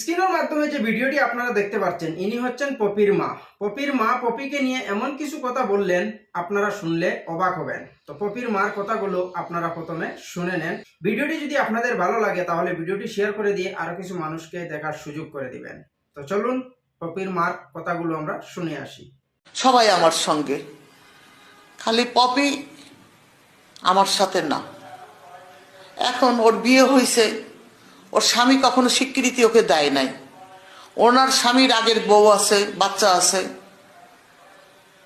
স্ক্রিনের মাধ্যমে যে ভিডিওটি আপনারা দেখতে পাচ্ছেন, ইনি হচ্ছেন পপির মা। পপির মা পপিকে নিয়ে এমন কিছু কথা বললেন, আপনারা শুনলে অবাক হবেন। তো পপির মার কথাগুলো আপনারা প্রথমে শুনে নেন। ভিডিওটি যদি আপনাদের ভালো লাগে, তাহলে ভিডিওটি শেয়ার করে দিয়ে আরও কিছু মানুষকে দেখার সুযোগ করে দিবেন। তো চলুন, পপির মার কথাগুলো আমরা শুনে আসি। সবাই আমার সঙ্গে। খালি পপি আমার সাথে না। এখন ওর বিয়ে হয়েছে ওর স্বামী কখনো স্বীকৃতি ওকে দেয় নাই। ওনার স্বামীর আগের বউ আছে, বাচ্চা আছে,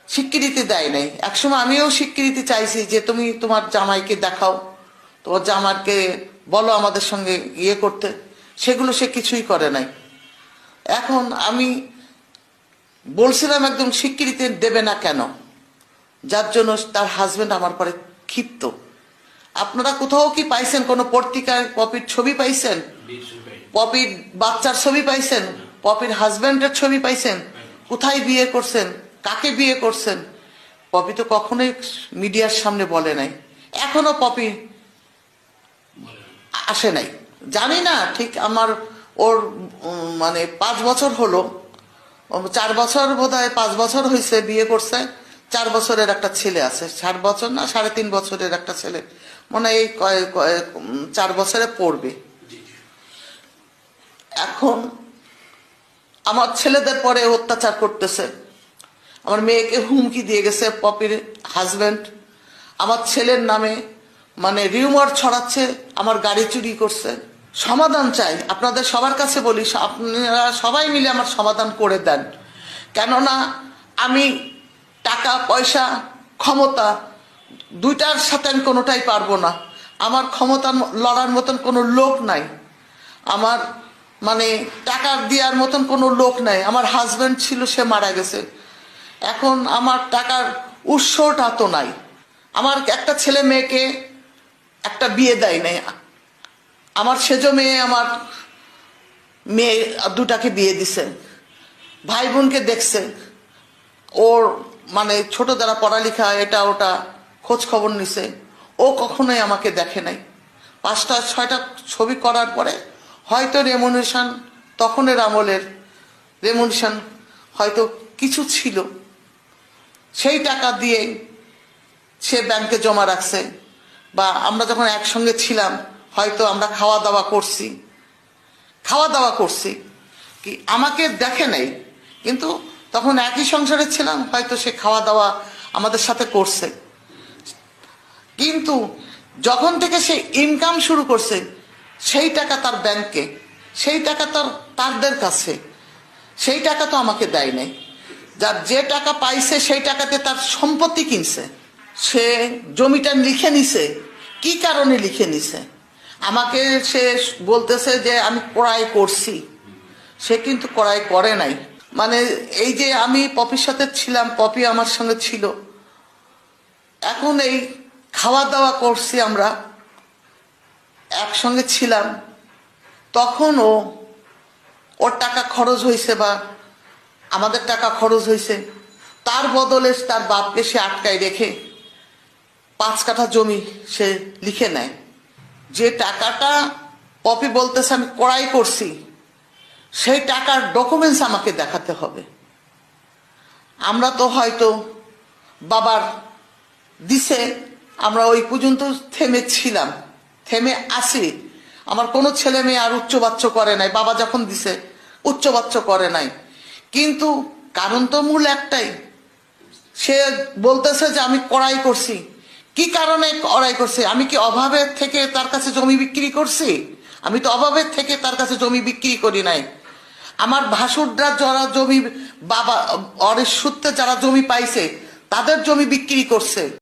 স্বীকৃতি দেয় নাই। একসময় আমিও স্বীকৃতি চাইছি যে তুমি তোমার জামাইকে দেখাও, তোমার জামাইকে বলো আমাদের সঙ্গে ইয়ে করতে। সেগুলো সে কিছুই করে নাই। এখন আমি বলছিলাম একদম স্বীকৃতি দেবে না কেন? যার জন্য তার হাজবেন্ড আমার পরে ক্ষিপ্ত। আপনারা কোথাও কি পাইছেন? কোনো পত্রিকায় পপির ছবি পাইছেন? পপির বাচ্চার ছবি পাইছেন? পপির হাজবেন্ডের ছবি পাইছেন? কোথায় বিয়ে করছেন? কাকে বিয়ে করছেন? পপি তো কখনোই মিডিয়ার সামনে বলে নাই। এখনও পপি আসে নাই। জানি না, ঠিক আমার ওর মানে পাঁচ বছর হলো। চার বছর বোধ হয় পাঁচ বছর হয়েছে বিয়ে করছে। চার বছরের একটা ছেলে আছে চার বছর না, সাড়ে তিন বছরের একটা ছেলে। মনে এই চার বছরে পড়বে। এখন আমার ছেলেদের পরে অত্যাচার করতেছে। আমার মেয়েকে হুমকি দিয়ে গেছে পপির হাজবেন্ড আমার ছেলের নামে মানে রিউমার ছড়াচ্ছে, আমার গাড়ি চুরি করছে। সমাধান চাই, আপনাদের সবার কাছে বলি আপনারা সবাই মিলে আমার সমাধান করে দেন। কেননা আমি টাকা, পয়সা, ক্ষমতা, দুইটার সাথে আমি কোনোটাই পারব না। আমার ক্ষমতা লড়ার মতন কোনো লোক নাই। আমার মানে টাকা দেওয়ার মতন কোনো লোক নাই। আমার হাজব্যান্ড ছিল, সে মারা গেছে। এখন আমার টাকার উৎসটা তো নাই। আমার একটা ছেলে মেয়েকে একটা বিয়ে দেয় নাই। আমার সেজ মেয়ে আমার মেয়ে দুটাকে বিয়ে দিছে। ভাই বোনকে দেখছে। ওর মানে ছোট দ্বারা পড়ালেখা, এটা ওটা খোঁজ খবর নিছে, ও কখনোই আমাকে দেখে নাই। পাঁচটা, ছয়টা ছবি করার পরে হয়তো রেমুনেশন, তখনের আমলের রেমুনেশন হয়তো কিছু ছিল। সেই টাকা দিয়ে সে ব্যাংকে জমা রাখছে বা আমরা যখন একসঙ্গে ছিলাম, হয়তো আমরা খাওয়া দাওয়া করছি। খাওয়া দাওয়া করছি। কি আমাকে দেখে নাই, কিন্তু তখন একই সংসারে ছিলাম, হয়তো সে খাওয়া দাওয়া আমাদের সাথে করছে। কিন্তু যখন থেকে সে ইনকাম শুরু করছে, সেই টাকা তার ব্যাংকে, সেই টাকা তার, তারদের কাছে, সেই টাকা তো আমাকে দেয় নাই। যার যে টাকা পাইছে, সেই টাকাতে তার সম্পত্তি কিনছে। সে জমিটা লিখে নিছে, কি কারণে লিখে নিছে? আমাকে সে বলতেছে যে, আমি ক্রয় করছি। সে কিন্তু ক্রয় করে নাই। মানে এই যে আমি পপির সাথে ছিলাম, পপি আমার সঙ্গে ছিল। এখন এই খাওয়া দাওয়া করছি আমরা, একসঙ্গে ছিলাম। তখনও ওর টাকা খরচ হয়েছে বা আমাদের টাকা খরচ হয়েছে, তার বদলে তার বাপকে সে আটকায় রেখে পাঁচ কাঠা জমি সে লিখে নেয়। যে টাকাটা পপি বলতেছে, আমি কড়াই করছি। সেই টাকার ডকুমেন্টস আমাকে দেখাতে হবে। আমরা তো হয়তো বাবার দিছে আমরা ওই পর্যন্ত থেমে ছিলাম থেমে আসি আমার কোনো ছেলে মেয়ে আর উচ্চবাচ্য করে নাই, বাবা যখন দিছে, উচ্চবাচ্য করে নাই। কিন্তু কারণ তো মূল একটাই, সে বলতেছে যে আমি কড়াই করছি। কি কারণে কড়াই করছি? আমি কি অভাবের থেকে তার কাছে জমি বিক্রি করছি? আমি তো অভাবের থেকে তার কাছে জমি বিক্রি করি নাই। আমার ভাসুররা যারা জমি বাবা অরেশ সূত্রে যারা জমি পাইছে তাদের জমি বিক্রি করছে।